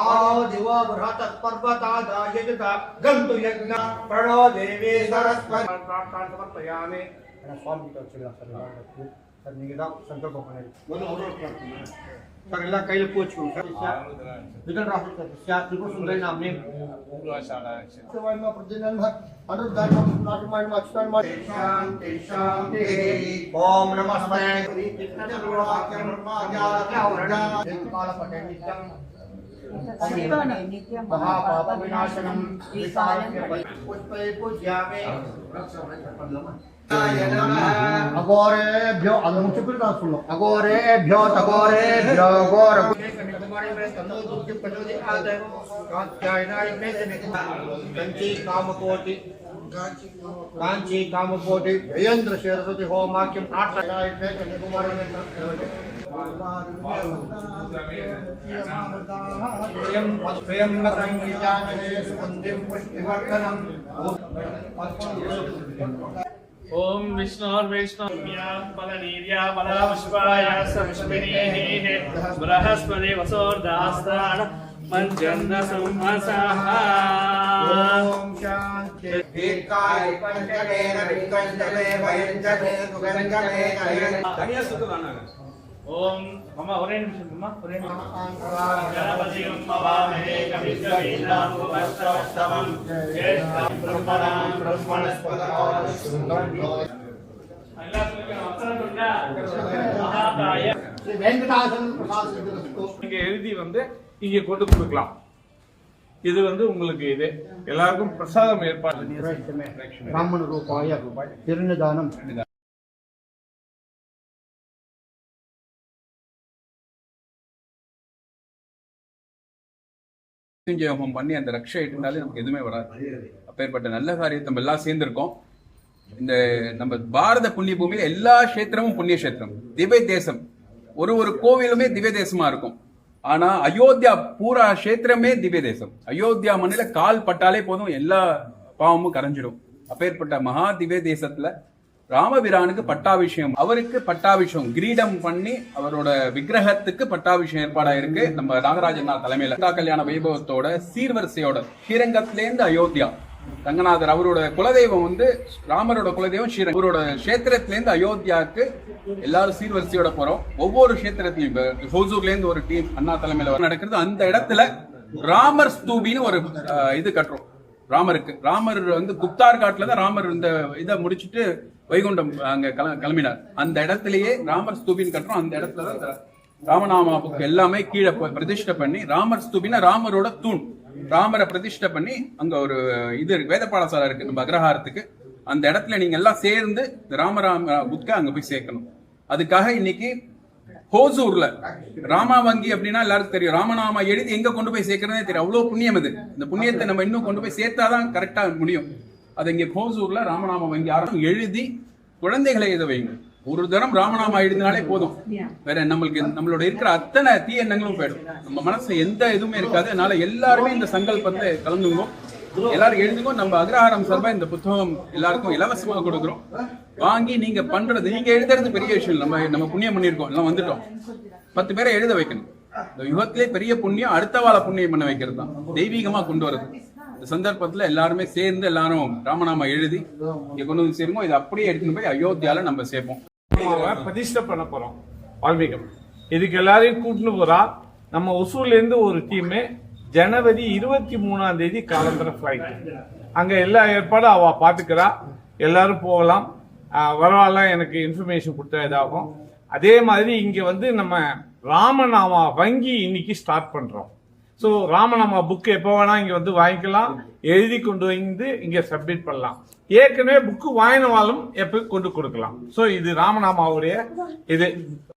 ఆదివ వృహత పర్వతాదాయ గంతు యజ్ఞ ప్రణో దేవే సరస్వతి స్వామితో చిన్న சார் நீங்க தான் சங்கல்பம் பண்ணிருக்கீங்க சார் எல்லாம் கையில போச்சுக்கோங்க சார் விதன் ராசி சார் சார் திருப்பூர் சுந்தரை நாம் நேம் శ్రీవాణి నిత్యం మహాపాప వినాశనం శ్రీకాయ పుష్పే పూజ్యామే Narayana Agora é bió, agora não tem cuidado, falou. Agora é bió, agora é bió, agora. کانچی کام کوٹی جیندر سرسوتی ہو ماکیم آٹھ رہا ہے پیم پیم رنگی جانے سکندیم پشتی ورکنم ఓం బృహస్పతి వసోర్దాస్తాన మంచంద సంహసాహ ఓం శాంతి. దీర్ఘాయు పంచమే వికంఠమే వయంజమే ஓம் அம்மா ஒரே நிமிஷம் ஒரே நிமிஷம். கணபதி மவாமகே கவிஷ்வீனாமுபஸ்தவஸ்தவம் எழுதி வந்து இங்க கொண்டு கொடுக்கலாம். இது வந்து உங்களுக்கு இது. எல்லாருக்கும் பிரசாதம் ஏற்பாடு. பிராமண ரூபாய் ரூபாய் திருநிதானம் ஹோமம் பண்ணி அந்த ரக்ஷை எட்டுனாலே நமக்கு எதுவுமே வராது. அப்பேற்பட்ட நல்ல காரியத்தை நம்ம எல்லாம் சேர்ந்திருக்கோம். இந்த நம்ம பாரத புண்ணிய பூமியில எல்லா கஷேத்திரமும் புண்ணிய கஷேத்திரம் திவ்ய தேசம். ஒரு ஒரு கோவிலுமே திவ்ய தேசமா இருக்கும். ஆனா அயோத்தியா பூரா கஷேத்திரமே திவ்ய தேசம். அயோத்தியா மண்ணில கால் பட்டாலே போதும் எல்லா பாவமும் கரைஞ்சிடும் அப்பேற்பட்ட மகா திவ்ய தேசத்துல ராமபிரானுக்கு பட்டாபிஷேகம். அவருக்கு பட்டாபிஷேகம். கிரீடம் பண்ணி அவரோட விக்கிரகத்துக்கு பட்டாபிஷேகம் ஏற்பாடா இருக்கு நம்ம நாகராஜன் தலைமையில சீதா கல்யாண வைபவத்தோட சீர்வரிசையோட ஸ்ரீரங்கத்திலேருந்து அயோத்தியா. ரங்கநாதர் அவரோட குலதெய்வம் வந்து ராமரோட குலதெய்வம் ஸ்ரீரங்கம் அவரோட கஷேத்திரத்திலேருந்து அயோத்தியாவுக்கு எல்லாரும் சீர்வரிசையோட போறோம். ஒவ்வொரு கஷேத்திரத்திலையும் இப்போ ஹோசூர்ல இருந்து ஒரு டீம் அண்ணா தலைமையில நடக்கிறது. அந்த இடத்துல ராமர் ஸ்தூபின்னு ஒரு இது கட்டுறோம். ராமருக்கு. ராமர் வந்து குப்தார் காட்டுல தான் ராமர் இந்த இதை முடிச்சிட்டு வைகுண்டம் அங்க கிளம்பினார். அந்த இடத்திலேயே ராமர் ஸ்தூபின்னு கட்டுறோம். அந்த இடத்துல தான் ராமநாமா புக் எல்லாமே கீழே பிரதிஷ்டை பண்ணி ராமர் ஸ்தூபினா ராமரோட தூண். ராமரை பிரதிஷ்டை பண்ணி அங்க ஒரு இது இருக்கு, வேத பாடசாலை இருக்கு நம்ம அக்ரஹாரத்துக்கு. அந்த இடத்துல நீங்க எல்லாம் சேர்ந்து ராமராம புக்கை அங்க போய் சேர்க்கணும். அதுக்காக இன்னைக்கு ஹோசூர்ல ராமா வங்கி அப்படின்னா எல்லாருக்கும் தெரியும். ராமநாமா எழுதி எங்க கொண்டு போய் சேர்க்கறதே தெரியும். அவ்வளவு புண்ணியம் இது. இந்த புண்ணியத்தை நம்ம இன்னும் கொண்டு போய் சேர்த்தாதான் கரெக்டா முடியும். அது இங்க கோசூரில் ராமநாம வங்கி ஆரம்பம் எழுதி குழந்தைகளை எழுத வைங்க. ஒரு தரம் ராமநாம எழுதினாலே போதும். வேற நம்மளுக்கு நம்மளோட இருக்கிற அத்தனை தீய எண்ணங்களும் போயிடும். நம்ம மனசுல எந்த இதுவுமே இருக்காது. அதனால எல்லாருமே இந்த சங்கல்பத்தை கலந்துக்குவோம் எல்லாரும் எழுதுங்க நம்ம அக்ரஹாரம் சார்பா இந்த புத்தகம் எல்லாருக்கும் இலவசமாக கொடுக்குறோம். வாங்கி நீங்க பண்றது நீங்க எழுதுறது பெரிய விஷயம் நம்ம நம்ம புண்ணியம் பண்ணியிருக்கோம். எல்லாம் வந்துட்டோம். பத்து பேரை எழுத வைக்கணும். இந்த யுகத்திலே பெரிய புண்ணியம் அடுத்த வாழ புண்ணியம் பண்ண வைக்கிறது தான் தெய்வீகமா கொண்டு வரது. இந்த சந்தர்ப்பத்துல எல்லாருமே சேர்ந்து எல்லாரும் ராமநாம எழுதி இங்க கொண்டு வந்து சேருமோ இதை அப்படியே எடுத்துன்னு போய் அயோத்தியால நம்ம சேர்ப்போம். ராமாவை பிரதிஷ்டை பண்ண போறோம் வால்மீகம் இதுக்கு எல்லாரையும் கூட்டின்னு போறா. நம்ம ஒசூர்ல இருந்து ஒரு டீமு ஜனவரி இருபத்தி மூணாம் தேதி காலம்பர ஃபிளைட் அங்க எல்லா ஏற்பாடும் அவ பாத்துக்கிறா. எல்லாரும் போகலாம். வரவாலாம் எனக்கு இன்ஃபர்மேஷன் கொடுத்தா இதாகும். அதே மாதிரி இங்க வந்து நம்ம ராமநாமா வங்கி இன்னைக்கு ஸ்டார்ட் பண்றோம். ஸோ ராமநாமா புக் எப்போ வேணால் இங்கே வந்து வாங்கிக்கலாம். எழுதி கொண்டு வந்து இங்கே சப்மிட் பண்ணலாம். ஏற்கனவே புக்கு வாங்கினவாலும் எப்போ கொண்டு கொடுக்கலாம். ஸோ இது ராமநாமாவுடைய இது.